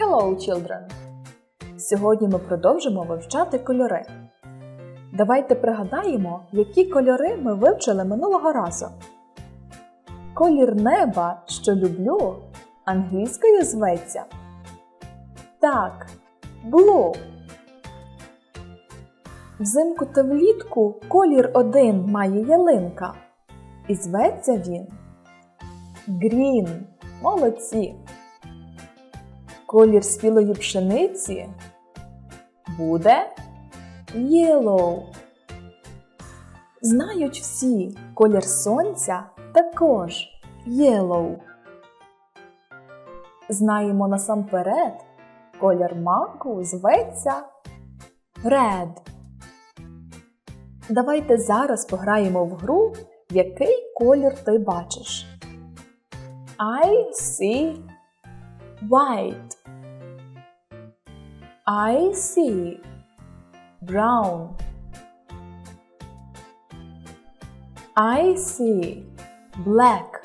Hello, children! Сьогодні ми продовжимо вивчати кольори. Давайте пригадаємо, які кольори ми вивчили минулого разу. Колір неба, що люблю, англійською зветься. Так, blue. Взимку та влітку колір один має ялинка. І зветься він Green. Молодці. Колір спілої пшениці буде Yellow. Знають всі, колір сонця також Yellow. Знаємо насамперед, колір маку зветься Red. Давайте зараз пограємо в гру, який колір ти бачиш. I see white. I see brown. I see black.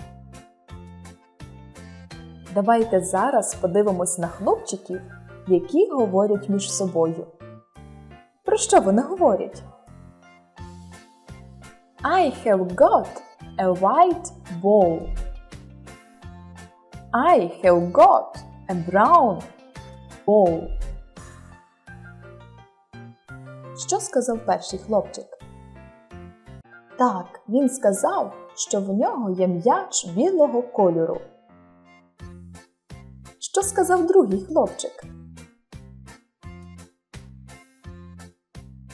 Давайте зараз подивимось на хлопчиків, які говорять між собою. Про що вони говорять? I have got a white ball. I have got a brown ball. Що сказав перший хлопчик? Так, він сказав, що в нього є м'яч білого кольору. Що сказав другий хлопчик?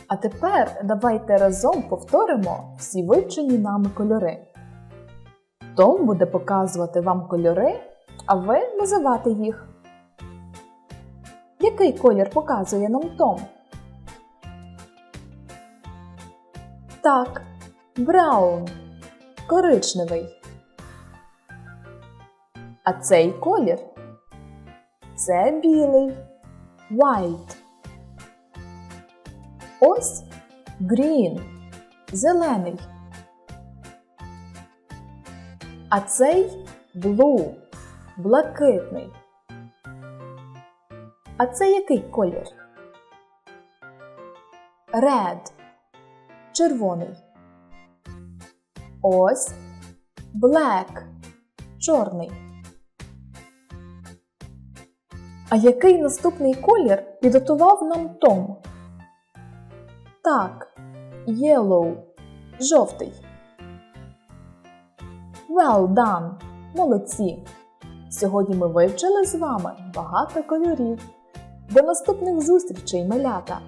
А тепер давайте разом повторимо всі вивчені нами кольори. Том буде показувати вам кольори, а ви називати їх. Який колір показує нам Том? Так, браун, коричневий. А цей колір це білий, white. Ось green, зелений. А цей blue, блакитний. А це який колір? Red, червоний. Ось black, чорний. А який наступний колір підготував нам Том? Так, yellow, жовтий. Well done! Молодці! Сьогодні ми вивчили з вами багато кольорів. До наступних зустрічей, малята!